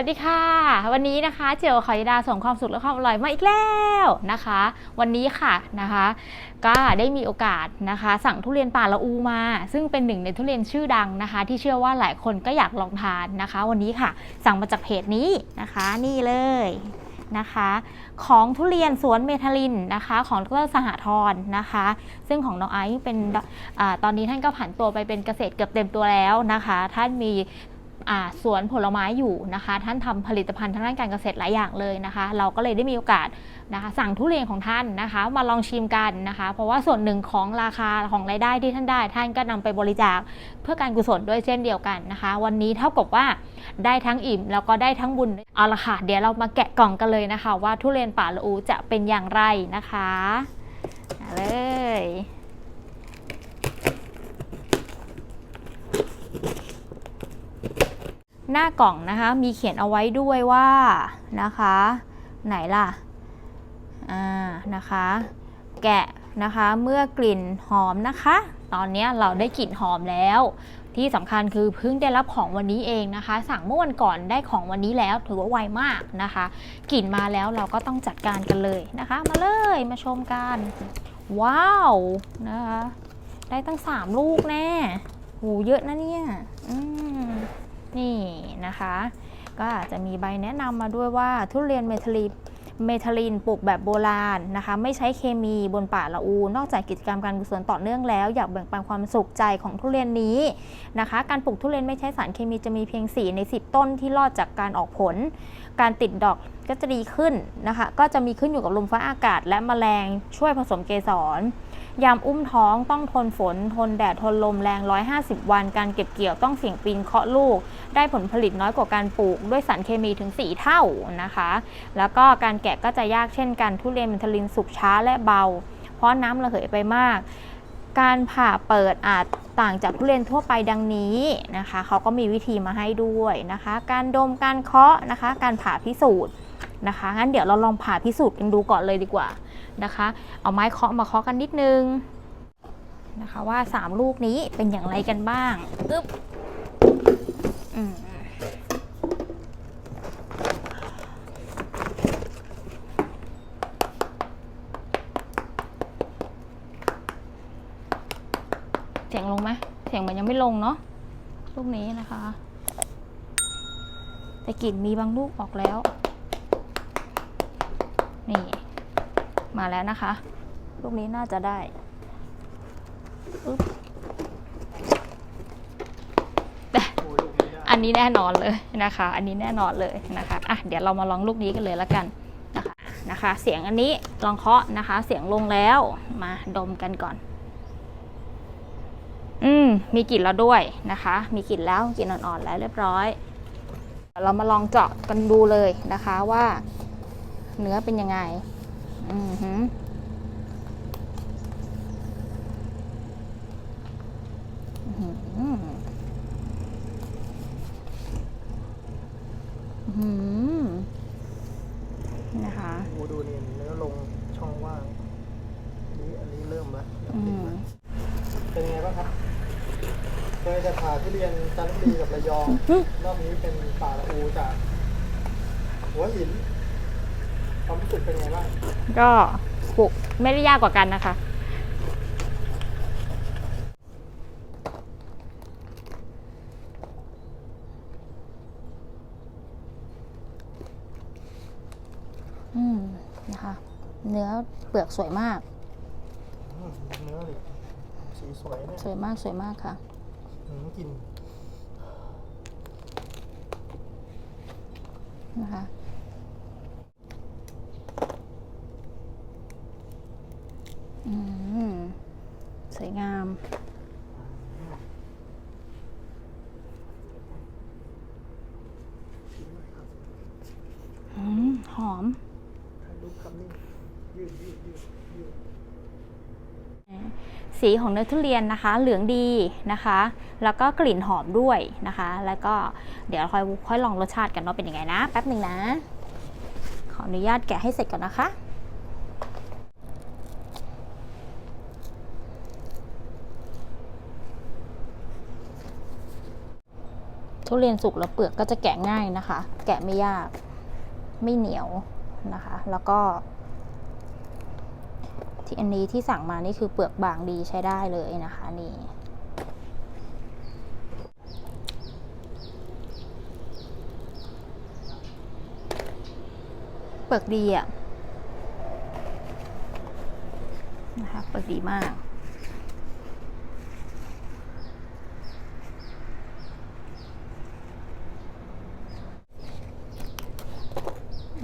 วัสดีค่ะ วันนี้นะคะ เจียวขอยดาส่งความสุขและความอร่อยมาอีกแล้วนะคะ วันนี้ค่ะนะคะ ก็ได้มีโอกาสนะคะ สั่งทุเรียนป่าละอูมา ซึ่งเป็นหนึ่งในทุเรียนชื่อดังนะคะ ที่เชื่อว่าหลายคนก็อยากลองทานนะคะ วันนี้ค่ะ สั่งมาจากเพจนี้นะคะ นี่เลยนะคะของทุเรียนสวนเมทาลินนะคะ ของดรสหธรนะคะ ซึ่งของน้องไอซ์เป็นอตอนนี้ท่านก็ผ่านตัวไปเป็นเกษตรเกือบเต็มตัวแล้วนะคะ ท่านมี สวนผลไม้อยู่นะคะ ท่านทำผลิตภัณฑ์ทางด้านการเกษตรหลายอย่างเลยนะคะ เราก็เลยได้มีโอกาสนะคะสั่งทุเรียนของท่านนะคะ มาลองชิมกันนะคะ เพราะว่าส่วนหนึ่งของราคาของรายได้ที่ท่านได้ ท่านก็นำไปบริจาคเพื่อการกุศลด้วยเช่นเดียวกันนะคะ วันนี้เท่ากับว่าได้ทั้งอิ่มแล้วก็ได้ทั้งบุญเอาละค่ะเดี๋ยวเรามาแกะกล่องกันเลยนะคะ ว่าทุเรียนป่าละอูจะเป็นอย่างไรนะคะมาเลย หน้ากล่องนะคะ มีเขียนเอาไว้ด้วยว่านะคะ ไหนล่ะ อ่า นะคะ แกะนะคะเมื่อกลิ่นหอมนะคะ ตอนนี้เราได้กลิ่นหอมแล้ว ที่สำคัญคือเพิ่งได้รับของวันนี้เองนะคะ สั่งเมื่อวันก่อนได้ของวันนี้แล้วถือว่าไวมากนะคะกลิ่นมาแล้วเราก็ต้องจัดการกันเลยนะคะ มาเลยมาชมกันว้าวนะคะได้ตั้ง 3 ลูกแน่โหเยอะนะเนี่ย อืม นี่นะคะ ก็อาจจะมีใบแนะนำมาด้วยว่าทุเรียนเมทาลีเมทาลินปลูกแบบโบราณนะคะ ไม่ใช้เคมีบนป่าละอู นอกจากกิจกรรมการกุศลต่อเนื่องแล้ว อยากแบ่งปันความสุขใจของทุเรียนนี้นะคะ การปลูกทุเรียนไม่ใช้สารเคมีจะมีเพียง 4 ใน 10 ต้นที่รอดจากการออกผล การติดดอกก็จะดีขึ้นนะคะ ก็จะมีขึ้นอยู่กับลมฟ้าอากาศและแมลงช่วยผสมเกสร ยามอุ้มท้องต้องทนฝน ทนแดด ทนลมแรง 150 วัน การเก็บเกี่ยวต้องเสี่ยงปีนเคาะลูก ได้ผลผลิตน้อยกว่าการปลูก ด้วยสารเคมีถึง 4 เท่านะคะ แล้วก็การแกะก็จะยากเช่นกัน ทุเรียนมันทลินสุกช้าและเบา เพราะน้ำระเหยไปมาก การผ่าเปิดอาจต่างจากทุเรียนทั่วไปดังนี้นะคะ เขาก็มีวิธีมาให้ด้วยนะคะ การดม การเคาะนะคะ การผ่าพิสูจน์ นะคะงั้นเดี๋ยวเราลองผ่าพิสูจน์กันดูก่อนเลยดีกว่านะคะ เอาไม้เคาะมาเคาะกันนิดนึงนะคะว่า 3 ลูกนี้เป็นอย่างไรกันบ้างอึ๊บเสียงลงไหมเสียงมันยังไม่ลงเนาะลูกนี้นะคะ แต่กลิ่นมีบางลูกออกแล้ว นี่ มาแล้วนะคะ ลูกนี้น่าจะได้อึ๊บแต่อันนี้แน่นอนเลยนะคะ อันนี้แน่นอนเลยนะคะอะเดี๋ยวเรามาลองลูกนี้กันเลยละกันนะคะนะคะ เสียงอันนี้ลองเคาะนะคะ เสียงลงแล้วมาดมกันก่อน อืมมีกลิ่นแล้วด้วยนะคะ มีกลิ่นแล้วกลิ่นอ่อนๆแล้วเรียบร้อย เรามาลองเจาะกันดูเลยนะคะว่า เนื้อเป็นยังไง อือหืออื้อหืออื้อหือนะคะดูดูนี่เนื้อลงช่องว่างนี่อันนี้เริ่มแล้วอืมเป็นไงบ้างครับเคยจะผ่าทุเรียนจันทบุรีกับระยองรอบนี้เป็นป่าละอูจากหัวหิน ความรู้สึกเป็นไงบ้างก็ปลูกไม่ได้ยากกว่ากันนะคะ อืมนะคะ เนื้อเปลือกสวยมาก อืมเนื้อดิสีสวยเนี่ยสวยมากสวยมากค่ะ อืมกลิน นะคะ อืม สวยงาม อืม หอม ถ่ายรูปครับนี่ยืดยืดยืดยืด สีของเนื้อทุเรียนนะคะ เหลืองดีนะคะ แล้วก็กลิ่นหอมด้วยนะคะ แล้วก็เดี๋ยวค่อยค่อยลองรสชาติกันว่าเป็นยังไงนะ แป๊บหนึ่งนะ ขออนุญาตแกะให้เสร็จก่อนนะคะทุเรียนสุกแล้วเปลือกก็จะแกะง่ายนะคะ แกะไม่ยาก ไม่เหนียวนะคะ แล้วก็ อันนี้ที่สั่งมานี่คือเปลือกบางดีใช้ได้เลยนะคะนี่เปลือกดีอะนะคะเปลือกดีมาก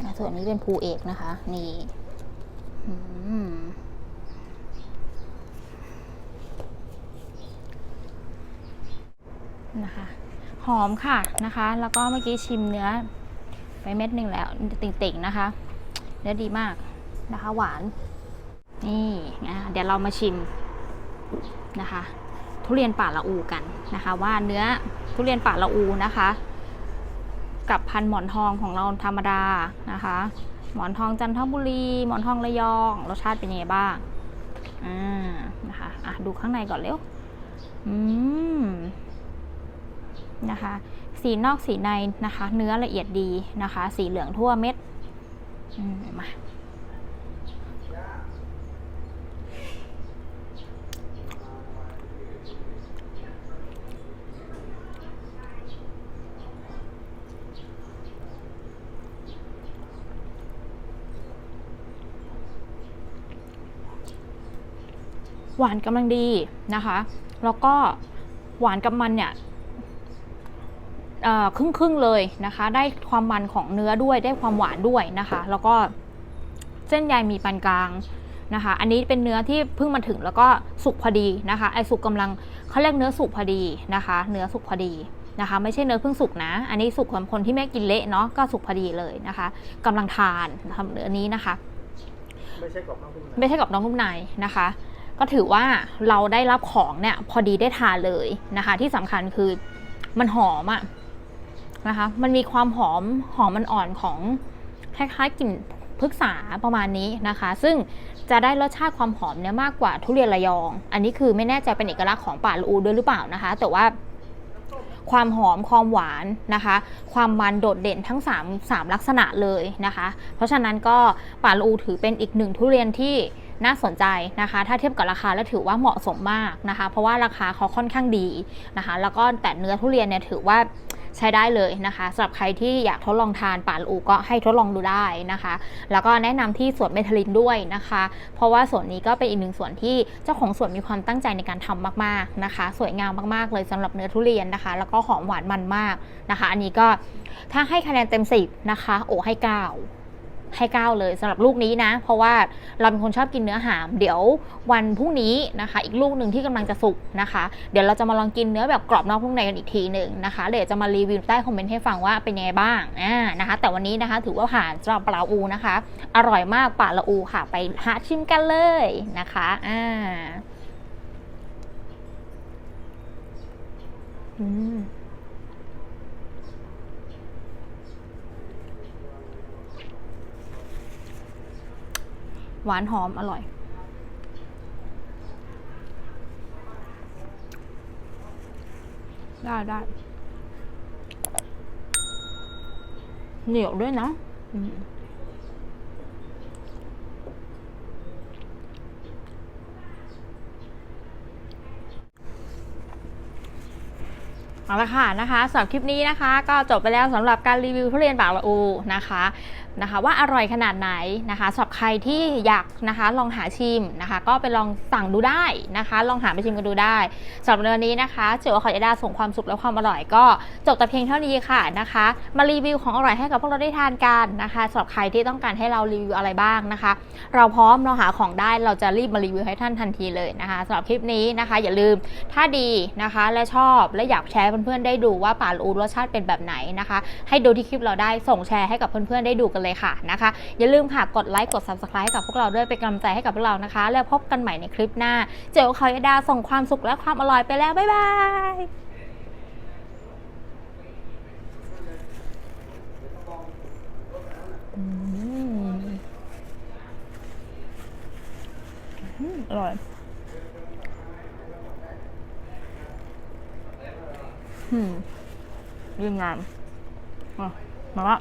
อะส่วนนี้เป็นภูเอกนะคะ นี่อืม นะคะ หอมค่ะนะคะ แล้วก็เมื่อกี้ชิมเนื้อไปเม็ดหนึ่งแล้วติ่งๆนะคะเนื้อดีมากนะคะ หวาน นี่อะเดี๋ยวเรามาชิมนะคะ ทุเรียนป่าละอูกันนะคะ ว่าเนื้อทุเรียนป่าละอูนะคะ กับพันหมอนทองของเราธรรมดานะคะ หมอนทองจันทบุรี หมอนทองระยองรสชาติเป็นยังไงบ้างอ่านะคะอะดูข้างในก่อนเร็วอืม นะคะ สีนอกสีในนะคะ เนื้อละเอียดดีนะคะ สีเหลืองทั่วเม็ดมาหวานกำลังดีนะคะ แล้วก็หวานกับมันเนี่ย ครึ่งครึ่งๆเลยนะคะ ได้ความมันของเนื้อด้วยได้ความหวานด้วยนะคะ แล้วก็เส้นใยมีปานกลางนะคะ อันนี้เป็นเนื้อที่เพิ่งมาถึงแล้วก็สุกพอดีนะคะ ไอสุกกำลังเขาเรียกเนื้อสุกพอดีนะคะ เนื้อสุกพอดีนะคะ ไม่ใช่เนื้อเพิ่งสุกนะ อันนี้สุกของคนที่ไม่กินเละเนาะก็สุกพอดีเลยนะคะกำลังทานนะคะเนื้อนี้นะคะ ไม่ใช่กรอบนอกนุ่มในไม่ใช่กับน้องนุ่มในนะคะ ก็ถือว่าเราได้รับของเนี่ยพอดีได้ทานเลยนะคะ ที่สำคัญคือมันหอมอะ นะคะ มันมีความหอมหอมมันอ่อนของคล้ายๆกลิ่นพฤกษาประมาณนี้นะคะ ซึ่งจะได้รสชาติความหอมเนี่ยมากกว่าทุเรียนระยอง อันนี้คือไม่แน่ใจเป็นเอกลักษณ์ของป่าละอูด้วยหรือเปล่านะคะ แต่ว่าความหอมความหวานนะคะ ความมันโดดเด่นทั้ง 3 3 ลักษณะเลยนะคะ เพราะฉะนั้นก็ป่าลูถือเป็นอีกหนึ่งทุเรียนที่ น่าสนใจนะคะ ถ้าเทียบกับราคาแล้วถือว่าเหมาะสมมากนะคะ เพราะว่าราคาเขาค่อนข้างดีนะคะ แล้วก็แต่เนื้อทุเรียนเนี่ยถือว่าใช้ได้เลยนะคะสำหรับใครที่อยากทดลองทานป่าละอูก็ให้ทดลองดูได้นะคะ แล้วก็แนะนำที่สวนเมทลินด้วยนะคะ เพราะว่าสวนนี้ก็เป็นอีกหนึ่งสวนที่เจ้าของสวนมีความตั้งใจในการทำมากๆนะคะ สวยงามมากๆเลยสำหรับเนื้อทุเรียนนะคะ แล้วก็หอมหวานมันมากนะคะ อันนี้ก็ถ้าให้คะแนนเต็ม10นะคะ โอให้9 ให้9เลยสำหรับลูกนี้นะ เพราะว่าเราเป็นคนชอบกินเนื้อหาม เดี๋ยววันพรุ่งนี้นะคะ อีกลูกหนึ่งที่กำลังจะสุกนะคะ เดี๋ยวเราจะมาลองกินเนื้อแบบกรอบนอกนุ่มในกันอีกทีหนึ่งนะคะเดี๋ยวจะมารีวิวใต้คอมเมนต์ให้ฟังว่าเป็นยังไงบ้างอ่านะคะ แต่วันนี้นะคะถือว่าผ่านสำหรับปลาอูนะคะ อร่อยมากป่าละอูค่ะ ไปหาชิมกันเลยนะคะอ่าอืม หวานหอมอร่อย ได้ได้เหนียวด้วยนะอืมเอาละค่ะนะคะสำหรับคลิปนี้นะคะ ก็จบไปแล้วสำหรับการรีวิวทุเรียนปากละอูนะคะ นะคะว่าอร่อยขนาดไหนนะคะสำหรับใครที่อยากนะคะลองหาชิมนะคะ ก็ไปลองสั่งดูได้นะคะ ลองหาไปชิมกันดูได้สำหรับวันนี้นะคะเจ๋วขอจะได้ส่งความสุขและความอร่อยก็จบแต่เพียงเท่านี้ค่ะนะคะ มารีวิวของอร่อยให้กับพวกเราได้ทานกันนะคะสำหรับใครที่ต้องการให้เรารีวิวอะไรบ้างนะคะ เราพร้อมเราหาของได้เราจะรีบมารีวิวให้ท่านทันทีเลยนะคะสำหรับคลิปนี้นะคะ อย่าลืมถ้าดีนะคะและชอบและอยากแชร์เพื่อนๆได้ดูว่าป่าลูรสชาติเป็นแบบไหนนะคะ ให้ดูที่คลิปเราได้ส่งแชร์ให้กับเพื่อนๆได้ดูกันเลยค่ะนะคะ อย่าลืมค่ะกดไลค์กด subscribe ให้กับพวกเราด้วยเป็นกำลังใจให้กับพวกเรานะคะ แล้วพบกันใหม่ในคลิปหน้า เจลคอยดาส่งความสุขและความอร่อยไปแล้วบ๊ายบายอร่อยอืมยิ่งงามอะมาละ